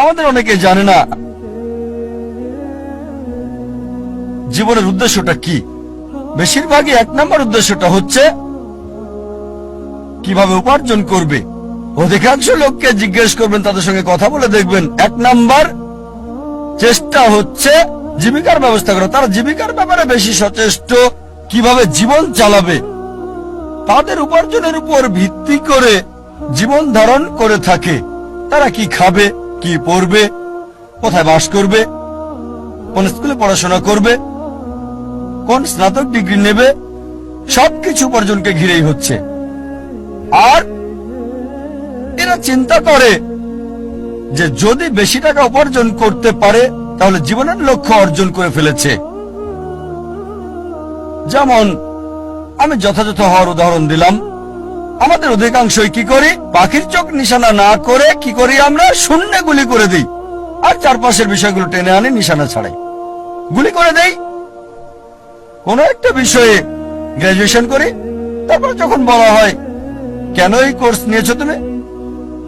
আমাদের অনেকে জানে না জীবনের উদ্দেশ্যটা কি। বেশিরভাগই এক নম্বর উদ্দেশ্যটা হচ্ছে কীভাবে উপার্জন করবে। অধিকাংশ লোককে জিজ্ঞেস করবেন, তাদের সঙ্গে কথা বলে দেখবেন। এক নাম্বার চেষ্টা হচ্ছে জীবিকার ব্যবস্থা করা। তারা জীবিকার ব্যাপারে বেশি সচেষ্ট, কীভাবে জীবন চালাবে। তাদের উপার্জনের উপর ভিত্তি করে জীবন ধারণ করে থাকে। তারা কি খাবে? কি পড়বে? কোথায় বাস করবে? কোন স্কুলে পড়াশোনা করবে? কোন স্নাতক ডিগ্রি নেবে? সবকিছু উপার্জনকে ঘিরেই হচ্ছে। আর এরা চিন্তা করে যে যদি বেশি টাকা উপার্জন করতে পারে, তাহলে জীবনের লক্ষ্য অর্জন করে ফেলেছে। যেমন আমি যথাযথ হওয়ার উদাহরণ দিলাম। আমাদের অধিকাংশই কি করি? পাখির চোখ নিশানা না করে কি করি আমরা? শূন্য গুলি করে দিই। আর চারপাশের বিষয়গুলো টেনে আনি, নিশানা ছাড়াই। গুলি করে দেই। কোন একটা বিষয়ে গ্রাজুয়েশন করি। তারপর যখন বলা হয়, কেন এই কোর্স নিয়েছো তুমি?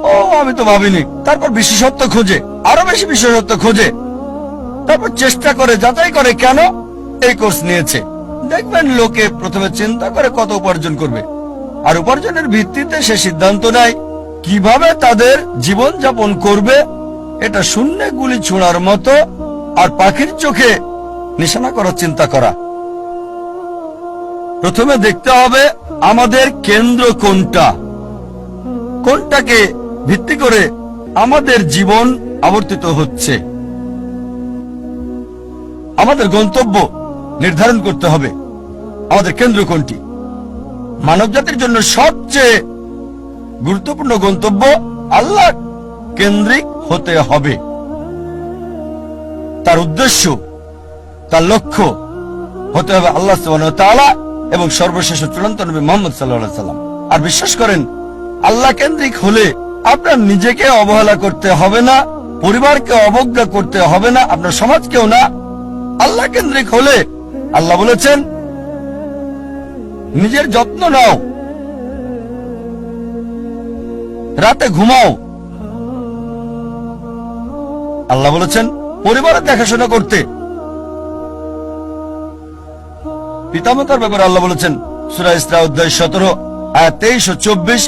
ও, আমি তো ভাবিনি। তারপর বিশেষত্ব খোঁজে, আরও বেশি বিশেষত্ব খোঁজে। তারপর চেষ্টা করে, যাচাই করে কেন এই কোর্স নিয়েছে। দেখবেন লোকে প্রথমে চিন্তা করে কত উপার্জন করবে। আর উপার্জনের ভিত্তিতে সে সিদ্ধান্ত নেয়, কীভাবে তাদের জীবন যাপন করবে, এটা শূন্য গুলি ছোঁড়ার মতো আর পাখির চোখে নিশানা করার চিন্তা করা। প্রথমে দেখতে হবে আমাদের কেন্দ্র কোনটা। কোনটাকে ভিত্তি করে আমাদের জীবন আবর্তিত হচ্ছে। আমাদের গন্তব্য নির্ধারণ করতে হবে। আমাদের কেন্দ্র কোনটি? মানব জাতির জন্য সবচেয়ে গুরুত্বপূর্ণ গন্তব্য আল্লাহ কেন্দ্রিক হতে হবে। তার উদ্দেশ্য, তার লক্ষ্য হতে হবে আল্লাহ এবং সর্বশেষ চূড়ান্ত নবী মোহাম্মদ সাল্লাল্লাহু সাল্লাম আর বিশ্বাস করেন, আল্লাহ কেন্দ্রিক হলে আপনার নিজেকে অবহেলা করতে হবে না, পরিবারকে অবজ্ঞা করতে হবে না, আপনার সমাজকেও না। আল্লাহ কেন্দ্রিক হলে আল্লাহ বলেছেন নিজের যত্ন নাও। রাতে ঘুমাও। আল্লাহ বলেছেন, পরিবারের দেখাশোনা করতে। পিতামাতার ব্যাপারে আল্লাহ বলেছেন, সুরা ইসরা অধ্যায় সতেরো তেইশ ও চব্বিশ,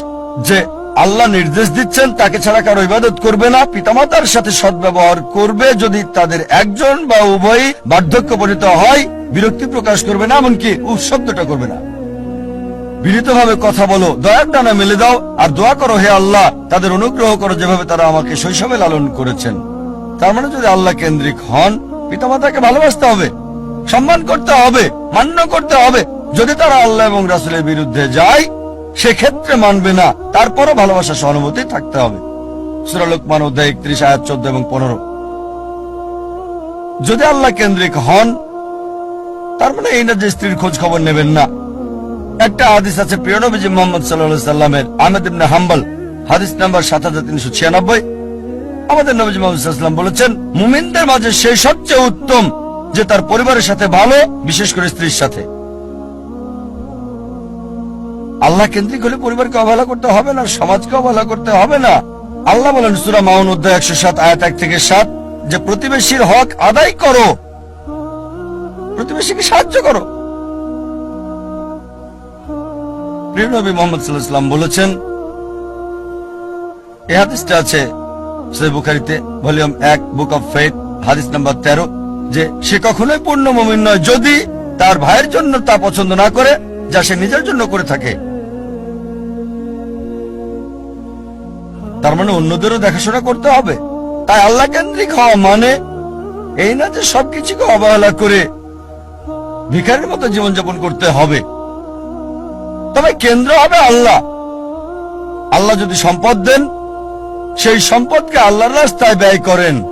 যে আল্লাহ নির্দেশ দিচ্ছেন, তাকে ছাড়া কারও ইবাদত করবে না। পিতামাতার সাথে সদ্ব্যবহার করবে যদি তাদের একজন বা উভয়ই বার্ধক্য পরিণত হয়, বিরক্তি প্রকাশ করবে না, এমনকি উৎশব্দটা করবে না। বিনীতভাবে কথা বলো, দয়ার ডানা মেলে দাও, আর দোয়া করো হে আল্লাহ, তাদের অনুগ্রহ করো যেভাবে তারা আমাকে শৈশবে লালন করেছেন। তার মানে যদি আল্লাহ কেন্দ্রিক হন, পিতামাতাকে ভালোবাসতে হবে, সম্মান করতে হবে, মান্য করতে হবে। যদি তারা আল্লাহ এবং রাসুলের বিরুদ্ধে যায়, সেক্ষেত্রে মানবে না, তারপরও ভালোবাসা সহানুভূতি থাকতে হবে। সুরা লোকমান অধ্যায় একত্রিশ, আয়াত চোদ্দ এবং পনেরো। যদি আল্লাহ কেন্দ্রিক হন, তার মানে এই না যে স্ত্রীর খোঁজ খবর নেবেন না। একটা হাদিস আছে, প্রিয় নবীজি মোহাম্মদ সাল্লাহ সাল্লামের আহমেদ ইবনে হাম্বল, হাদিস নাম্বার সাত হাজার তিনশো ছিয়ানব্বই। আমাদের নবীজি মোহাম্মদ বলেছেন, মুমিনদের মাঝে সেই সবচেয়ে উত্তম, যে তার পরিবারের সাথে ভালো, বিশেষ করে স্ত্রীর সাথে। আল্লাহ কেন্দ্রিক হলে পরিবারকে অবহেলা করতে হবে না, সমাজকে অবহেলা করতে হবে না। আল্লাহ বলেন সুরা মাউন অধ্যায় একশো সাত, আয়াত এক থেকে সাত, যে প্রতিবেশীর হক আদায় করো। প্রতিবেশীকে সাহায্য করো। নবী মোহাম্মদ সাল্লাহাম বলেছেন এই হাদিসটা আছে বুখারিতে, ভলিউম এক, বুক অফ ফেথ হাদিস নাম্বার তেরো, যে সে কখনোই পূর্ণ মমিন নয় যদি তার ভাইয়ের জন্য তা পছন্দ না করে, যা সে নিজের জন্য করে থাকে। তার মানে অন্যদেরও দেখাশোনা করতে হবে। তাই আল্লাহ কেন্দ্রিক হওয়া মানে এই না যে সবকিছুকে অবহেলা করে ভিখারির মতো জীবনযাপন করতে হবে। তবে কেন্দ্র হবে আল্লাহ। আল্লাহ যদি সম্পদ দেন, সেই সম্পদকে আল্লাহর রাস্তায় ব্যয় করেন।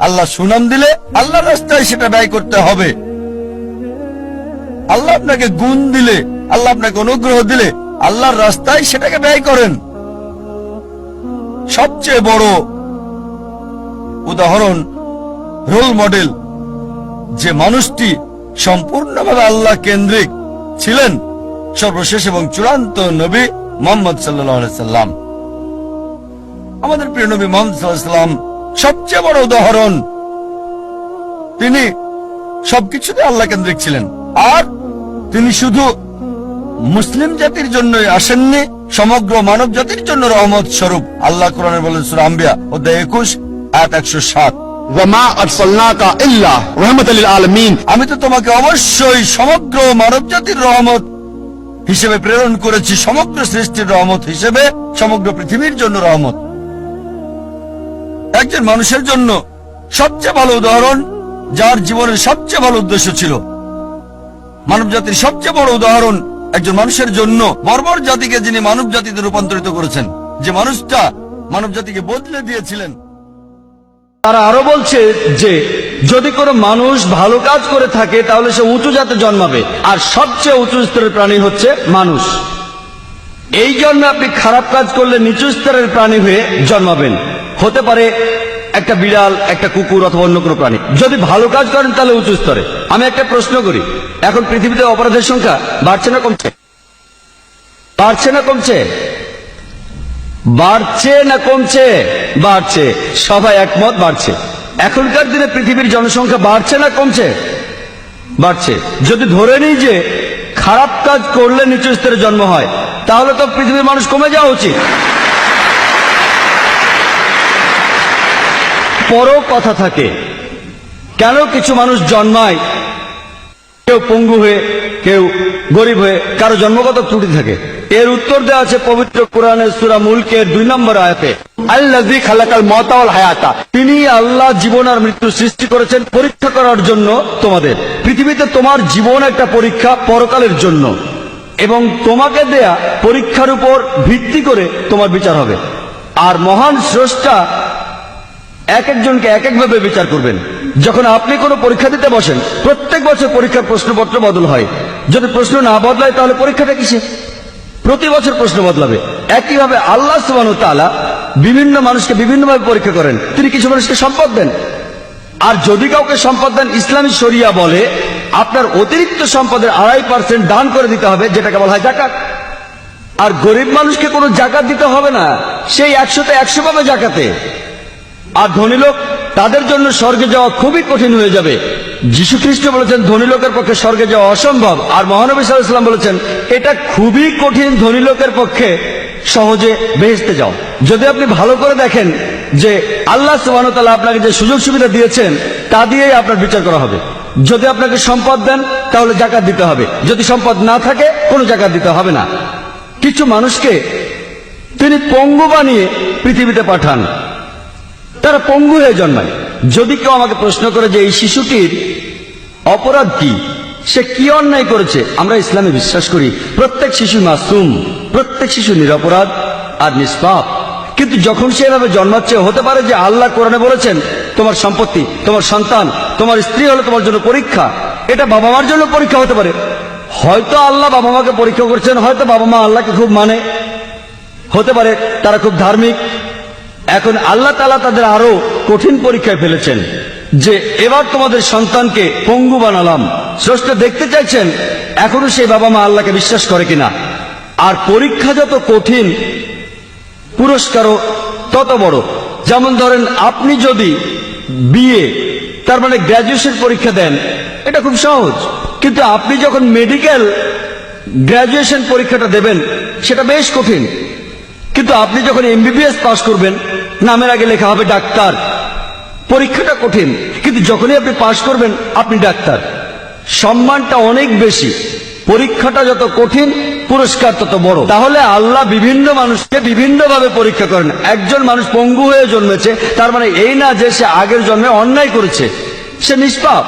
আল্লাহ সুনাম দিলে আল্লাহর রাস্তায় সেটা ব্যয় করতে হবে। আল্লাহ আপনাকে গুণ দিলে, আল্লাহ আপনাকে অনুগ্রহ দিলে আল্লাহর রাস্তায় সেটাকে ব্যয় করেন। সবচেয়ে বড় উদাহরণ, রোল মডেল। যে মানুষটি সম্পূর্ণভাবে আল্লাহ কেন্দ্রিক ছিলেন সর্বশেষ এবং চূড়ান্ত নবী মোহাম্মদ সাল্লাম। আমাদের প্রিয় নবী মোহাম্মদাম সবচেয়ে বড় উদাহরণ তিনি সবকিছুতে আল্লাহ কেন্দ্রিক ছিলেন। আর তিনি শুধু মুসলিম জাতির জন্য আসেননি সমগ্র মানব জাতির জন্য রহমত স্বরূপ। আল্লাহ কোরআন বলেন সুর আম্বিয়া অধ্যায় একুশ এক একশো সাত। আমি তো তোমাকে অবশ্যই সমগ্র মানব জাতির রহমত হিসেবে প্রেরণ করেছি সমগ্র সৃষ্টির রহমত হিসেবে, সমগ্র পৃথিবীর জন্য রহমত। একজন মানুষের জন্য সবচেয়ে ভালো উদাহরণ যার জীবনের সবচেয়ে ভালো উদ্দেশ্য ছিল। মানব জাতির সবচেয়ে বড় উদাহরণ একজন মানুষের জন্য বর্বর জাতিকে যিনি মানব জাতিতে রূপান্তরিত করেছেন। যে মানুষটা মানব জাতিকে বদলে দিয়েছিলেন। তারা আরও বলছে যে যদি কোনো মানুষ ভালো কাজ করে থাকে, তাহলে সে উঁচু জাতে জন্মাবে। আর সবচেয়ে উঁচু স্তরের প্রাণী হচ্ছে মানুষ। এই জন্য আপনি খারাপ কাজ করলে নিচু স্তরের প্রাণী হয়ে জন্মাবেন। হতে পারে একটা বিড়াল, একটা কুকুর অথবা অন্য কোনো প্রাণী। যদি ভালো কাজ করেন, তাহলে উঁচু স্তরে। আমি একটা প্রশ্ন করি। এখন পৃথিবীতে অপরাধের সংখ্যা বাড়ছে না কমছে? বাড়ছে না কমছে? বাড়ছে না কমছে? বাড়ছে। সবাই একমত, বাড়ছে। এখনকার দিনে পৃথিবীর জনসংখ্যা বাড়ছে না কমছে? বাড়ছে। যদি ধরে নিই যে খারাপ কাজ করলে নিচু স্তরে জন্ম হয়, তাহলে তো পৃথিবীর মানুষ কমে যাওয়া উচিত। পরও কথা থাকে। কেন কিছু মানুষ জন্মায় কেউ পঙ্গু হয়ে, কেউ গরিব হয়ে, কারও জন্মগত ত্রুটি থাকে। এর উত্তর দেওয়া আছে পবিত্র কোরআনের সুরা মুলকের দুই নম্বর আয়াতে। আল্লাযী খালাকাল মাউতা হায়াতা। তিনি আল্লাহ জীবন আর মৃত্যু সৃষ্টি করেছেন পরীক্ষা করার জন্য তোমাদের। পৃথিবীতে তোমার জীবন একটা পরীক্ষা পরকালের জন্য। এবং তোমাকে দেয়া পরীক্ষার উপর ভিত্তি করে তোমার বিচার হবে। আর মহান স্রষ্টা এক একজনকে এক একভাবে বিচার করবেন। যখন আপনি কোনো পরীক্ষা দিতে বসেন, প্রত্যেক বছর পরীক্ষার প্রশ্নপত্র বদল হয়। যদি প্রশ্ন না বদলায়, তাহলে পরীক্ষাটা কিসে? প্রতি বছর প্রশ্ন বদলাবে। একইভাবে আল্লাহ সুবাহ তাআলা বিভিন্ন মানুষকে বিভিন্নভাবে পরীক্ষা করেন। তিনি কিছু মানুষকে সম্পদ দেন। আর যদি কাউকে সম্পদ দেন, ইসলামী শরিয়া বলে, আপনার অতিরিক্ত সম্পদের আড়াই পার্সেন্ট দান করে দিতে হবে, যেটাকে বলা হয় জাকাত। আর গরিব মানুষকে কোনো জাকাত দিতে হবে না। সেই একশোতে একশো পাবে জাকাতে। আর ধনী লোক তাদের জন্য স্বর্গে যাওয়া খুবই কঠিন হয়ে যাবে। যীশু খ্রিস্ট বলেছেন, ধনী লোকের পক্ষে স্বর্গে যাওয়া অসম্ভব। আর মহানবী সাল্লাম বলেছেন, এটা খুবই কঠিন, ধনী লোকের পক্ষে সহজে বেহেস্তে যাও। যদি আপনি ভালো করে দেখেন যে আল্লাহ সুবাহতাল্লাহ আপনাকে যে সুযোগ সুবিধা দিয়েছেন, তা দিয়েই আপনার বিচার করা হবে। যদি আপনাকে সম্পদ দেন, তাহলে জাকাত দিতে হবে। যদি সম্পদ না থাকে, কোনো জাকাত দিতে হবে না। কিছু মানুষকে তিনি পঙ্গু বানিয়ে পৃথিবীতে পাঠান। তারা পঙ্গু হয়ে জন্মায়। যদি কেউ আমাকে প্রশ্ন করে যে এই শিশুটির অপরাধ কি, সে কি অন্যায় করেছে, আমরা ইসলামে বিশ্বাস করি, প্রত্যেক শিশু মাসুম, প্রত্যেক শিশু নিরপরাধ আর নিষ্পাপ। কিন্তু যখন সে এভাবে জন্মাচ্ছে, হতে পারে যে আল্লাহ কোরআনে বলেছেন, তোমার সম্পত্তি, তোমার সন্তান, তোমার স্ত্রী হলো তোমার জন্য পরীক্ষা, এটা বাবা মার জন্য পরীক্ষা হতে পারে। হয়তো আল্লাহ বাবা মাকে পরীক্ষা করছেন, হয়তো বাবা মা আল্লাহকে খুব মানে। হতে পারে তারা খুব ধার্মিক এখন আল্লাহ তালা তাদের আরও কঠিন পরীক্ষায় ফেলেছেন যে এবার তোমাদের সন্তানকে পঙ্গু বানালাম। স্রষ্ট দেখতে চাইছেন, এখনও সেই বাবা মা আল্লাহকে বিশ্বাস করে কিনা। আর পরীক্ষা যত কঠিন, পুরস্কারও তত বড়। যেমন ধরেন, আপনি যদি বিয়ে, তার মানে গ্র্যাজুয়েশন পরীক্ষা দেন, এটা খুব সহজ। কিন্তু আপনি যখন মেডিকেল গ্র্যাজুয়েশন পরীক্ষাটা দেবেন, সেটা বেশ কঠিন। কিন্তু আপনি যখন এমবিবিএস পাস করবেন নামের আগে লেখা হবে ডাক্তার। পরীক্ষাটা কঠিন, কিন্তু যখনই আপনি পাস করবেন, আপনি ডাক্তার। সম্মানটা অনেক বেশি। পরীক্ষাটা যত কঠিন, পুরস্কার তত বড়। তাহলে আল্লাহ বিভিন্ন মানুষকে বিভিন্ন ভাবে পরীক্ষা করেন। একজন মানুষ পঙ্গু হয়ে জন্মেছে, তার মানে এই না যে সে আগের জন্মে অন্যায় করেছে। সে নিষ্পাপ।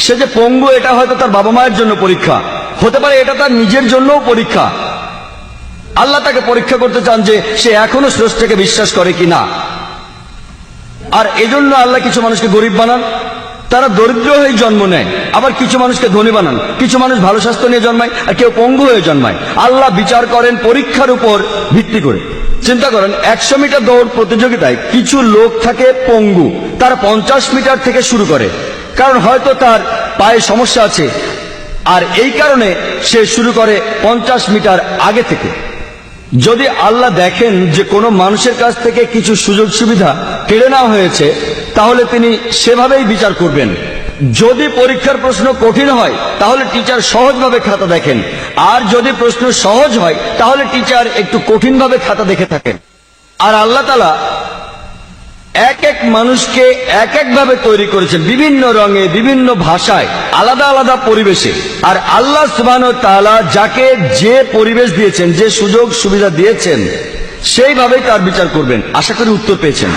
সে যে পঙ্গু, এটা হয়তো তার বাবা মায়ের জন্য পরীক্ষা। হতে পারে এটা তার নিজের জন্যও পরীক্ষা। আল্লাহ তাকে পরীক্ষা করতে চান যে সে এখনও স্রষ্টাকে বিশ্বাস করে কিনা। আর এজন্য আল্লাহ কিছু মানুষকে গরিব বানান। তারা দরিদ্র হয়ে জন্ম নেয়, আবার কিছু মানুষকে ধনী বানান। কিছু মানুষ ভালো স্বাস্থ্য নিয়ে জন্মায়, আর কেউ পঙ্গু হয়ে জন্মায়। আল্লাহ বিচার করেন পরীক্ষার উপর ভিত্তি করে। চিন্তা করেন, একশো মিটার দৌড় প্রতিযোগিতায় কিছু লোক থাকে পঙ্গু। তারা পঞ্চাশ মিটার থেকে শুরু করে। কারণ হয়তো তার পায়ে সমস্যা আছে। আর এই কারণে সে শুরু করে পঞ্চাশ মিটার আগে থেকে। যদি আল্লাহ দেখেন যে কোনো মানুষের কাছ থেকে কিছু সুযোগ সুবিধা কেড়ে নেওয়া হয়েছে, তাহলে তিনি সেভাবেই বিচার করবেন। যদি পরীক্ষার প্রশ্ন কঠিন হয়, তাহলে টিচার সহজভাবে খাতা দেখেন। আর যদি প্রশ্ন সহজ হয়, তাহলে টিচার একটু কঠিনভাবে খাতা দেখে থাকেন। আর আল্লাহ তালা এক এক মানুষকে এক একভাবে তৈরি করেছেন বিভিন্ন রঙে, বিভিন্ন ভাষায়, আলাদা আলাদা পরিবেশে। আর আল্লাহ তাআলা যাকে যে পরিবেশ দিয়েছেন, যে সুযোগ সুবিধা দিয়েছেন, সেইভাবেই তার বিচার করবেন। আশা করি উত্তর পেয়েছেন।